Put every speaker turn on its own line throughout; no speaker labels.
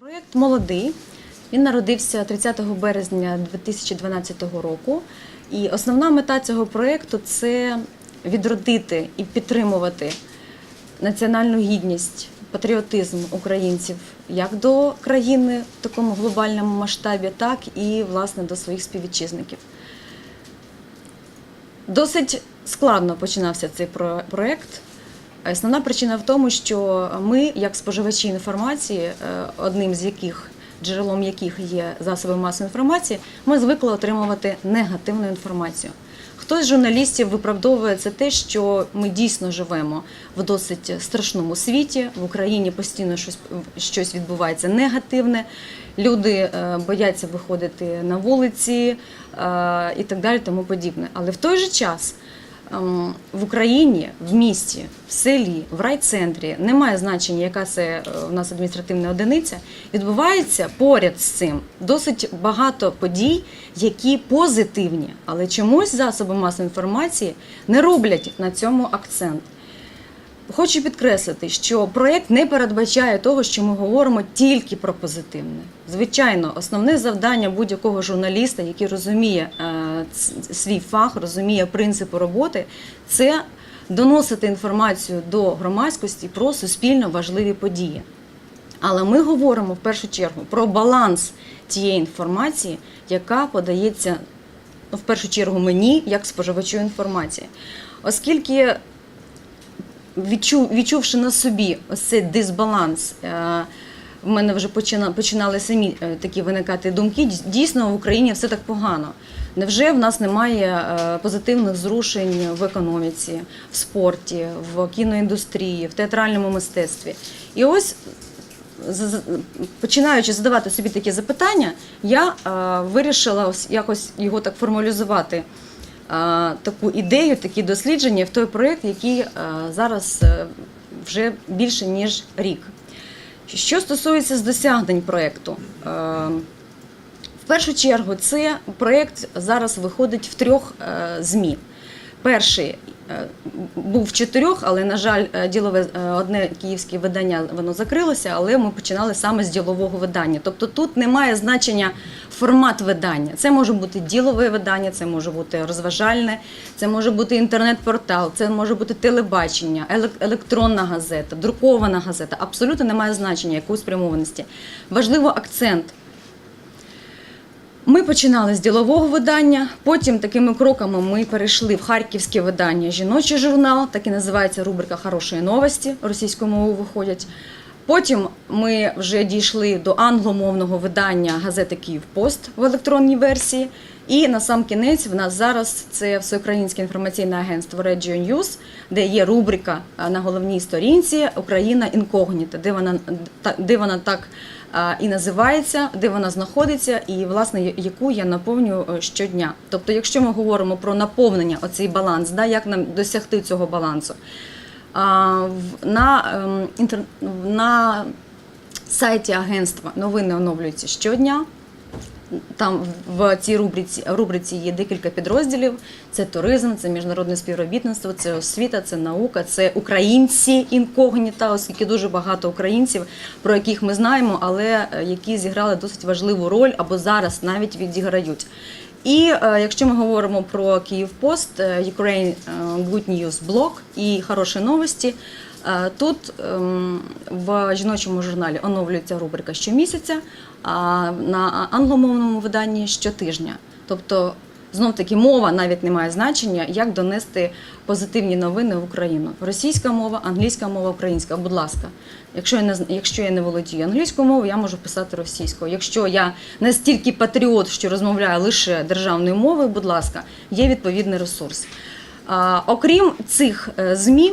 Проєкт молодий. Він народився 30 березня 2012 року. І основна мета цього проєкту це відродити і підтримувати національну гідність, патріотизм українців як до країни в такому глобальному масштабі, так і власне до своїх співвітчизників. Досить складно починався цей про- проект. Основна причина в тому, що ми, як споживачі інформації, е, одним з яких джерелом яких є засоби масової інформації, ми звикли отримувати негативну інформацію. Хтось з журналістів виправдовує це те, що ми дійсно живемо в досить страшному світі. В Україні постійно щось, щось відбувається негативне. Люди е, бояться виходити на вулиці е, і так далі, тому подібне. Але в той же час в Україні, в місті, в селі, в райцентрі немає значення, яка це е, у нас адміністративна одиниця. Відбувається поряд з цим досить багато подій, які позитивні, але чомусь засоби масової інформації не роблять на цьому акцент. Хочу підкреслити, що проєкт не передбачає того, що ми говоримо тільки про позитивне. Звичайно, основне завдання будь-якого журналіста, який розуміє е, свій фах, розуміє принципи роботи, це доносити інформацію до громадськості про суспільно важливі події. Але ми говоримо в першу чергу про баланс тієї інформації, яка подається ну, в першу чергу мені, як споживачу інформації. Оскільки відчувши на собі ось цей дисбаланс, е, в мене вже почина, починали самі е, такі виникати думки. Дійсно, в Україні все так погано. Невже в нас немає е, позитивних зрушень в економіці, в спорті, в кіноіндустрії, в театральному мистецтві? І ось починаючи задавати собі такі запитання, я вирішила ось якось його так формалізувати. Таку ідею, такі дослідження в той проєкт, який зараз е, вже більше ніж рік. Що стосується з досягнень проєкту, е, в першу чергу це проєкт зараз виходить в трьох е, ЗМІ. Перший е, був в чотирьох, але, на жаль, е, ділове е, одне київське видання воно закрилося, але ми починали саме з ділового видання. Тобто тут немає значення формат видання. Це може бути ділове видання, це може бути розважальне, це може бути інтернет-портал, це може бути телебачення, елек- електронна газета, друкована газета. Абсолютно немає значення якої спрямованості. Важливо акцент. Ми починали з ділового видання, потім такими кроками ми перейшли в харківське видання Жіночий журнал, так і називається рубрика Хороші новості російською мовою виходять. Потім ми вже дійшли до англомовного видання газети Київпост в електронній версії. І на сам кінець в нас зараз це всеукраїнське інформаційне агентство Radio News, де є рубрика на головній сторінці Україна інкогніта, де вона де вона так і називається, де вона знаходиться, і власне яку я наповнюю щодня. Тобто, якщо ми говоримо про наповнення, оцей баланс, да, як нам досягти цього балансу. На, ем, на сайті агентства новини оновлюються щодня. Там в цій рубриці, рубриці є декілька підрозділів: це туризм, це міжнародне співробітництво, це освіта, це наука, це українці інкогніта, оскільки дуже багато українців, про яких ми знаємо, але е, які зіграли досить важливу роль або зараз навіть відіграють. І е, якщо ми говоримо про Київпост, е, Ukraine Good News Blog і хороші новості. Е, Тут ем, в жіночому журналі оновлюється рубрика щомісяця, а на англомовному виданні щотижня. Тобто, знов таки, мова навіть не має значення, як донести позитивні новини в Україну. Російська мова, англійська мова, українська. Будь ласка, якщо я не якщо я не володію англійською мовою, я можу писати російською. Якщо я настільки патріот, що розмовляю лише державною мовою, будь ласка, є відповідний ресурс. Окрім цих е, ЗМІ.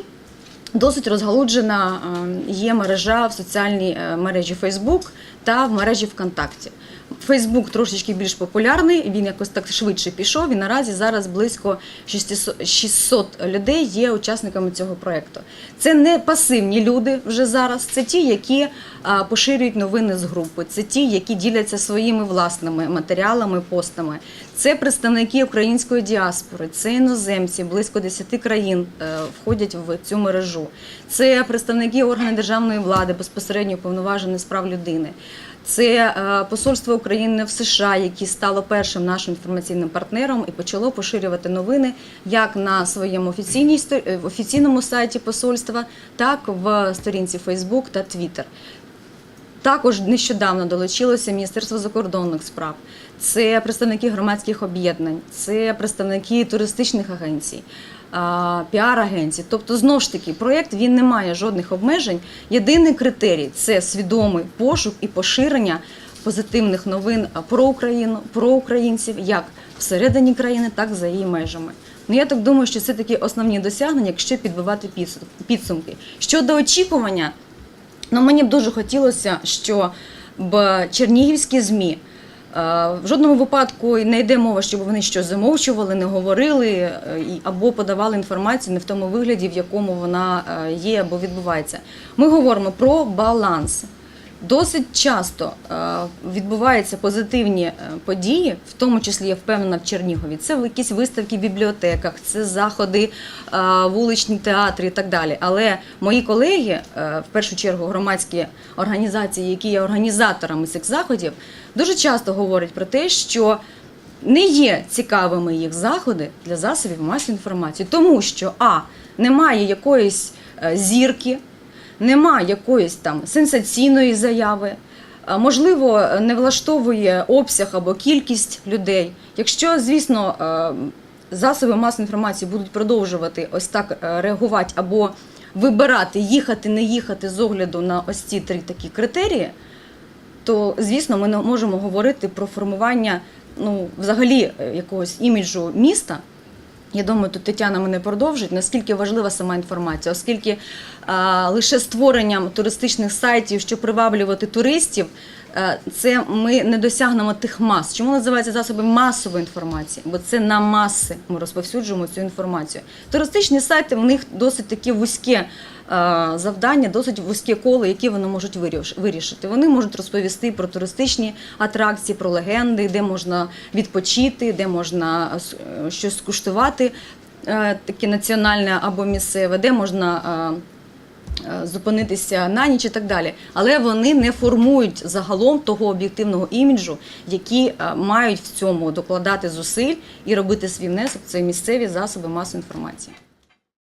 Досить розгалуджена е, є мережа в соціальній е, мережі Facebook та в мережі ВКонтакті. Фейсбук трошечки більш популярний, він якось так швидше пішов. І наразі зараз близько 600 600 людей є учасниками цього проєкту. Це не пасивні люди вже зараз, це ті, які поширюють новини з групи, це ті, які діляться своїми власними матеріалами, постами. Це представники української діаспори, це іноземці, близько 10 країн е, входять в цю мережу. Це представники органів державної влади, безпосередньо уповноважені з прав людини. Це е, посольство України в США, яке стало першим нашим інформаційним партнером і почало поширювати новини як на своєму е, офіційному сайті посольства, так в сторінці Facebook та Twitter. Також нещодавно долучилося Міністерство закордонних справ. Це представники громадських об'єднань, це представники туристичних агенцій, піар-агенцій. Тобто, знову ж таки, проєкт він не має жодних обмежень. Єдиний критерій це свідомий пошук і поширення позитивних новин про Україну, про українців як всередині країни, так і за її межами. Ну я так думаю, що це такі основні досягнення, якщо підбивати підсумки. Щодо очікування, Ну, мені б дуже хотілося, що б чернігівські ЗМІ в жодному випадку не йде мова, щоб вони щось замовчували, не говорили е, або подавали інформацію не в тому вигляді, в якому вона е, є або відбувається. Ми говоримо про баланс. Досить часто е, відбуваються позитивні е, події, в тому числі я впевнена в Чернігові. Це якісь виставки в бібліотеках, це заходи, е, вуличні театри і так далі. Але мої колеги, в першу чергу громадські організації, які є організаторами цих заходів, дуже часто говорять про те, що не є цікавими їх заходи для засобів масової інформації, тому що а немає якоїсь зірки, нема якоїсь там сенсаційної заяви. Можливо, не влаштовує обсяг або кількість людей. Якщо, звісно, засоби масової інформації будуть продовжувати ось так е, реагувати або вибирати, їхати, не їхати з огляду на ось ці три такі критерії, то звісно ми не можемо говорити про формування ну, взагалі е, якогось іміджу міста. Я думаю, тут Тетяна мене продовжить, наскільки важлива сама інформація, оскільки а, лише створенням туристичних сайтів, щоб приваблювати туристів, це ми не досягнемо тих мас. Чому називається засоби масової інформації? Бо це на маси ми розповсюджуємо цю інформацію. Туристичні сайти в них досить такі вузьке е, завдання, досить вузьке коло, які вони можуть виріш- вирішити. Вони можуть розповісти про туристичні атракції, про легенди, де можна відпочити, де можна е, е, щось скуштувати, е, таке національне або місцеве, де можна. Е, Зупинитися на ніч і так далі, але вони не формують загалом того об'єктивного іміджу, які е, мають в цьому докладати зусиль і робити свій внесок. Це місцеві засоби масової інформації.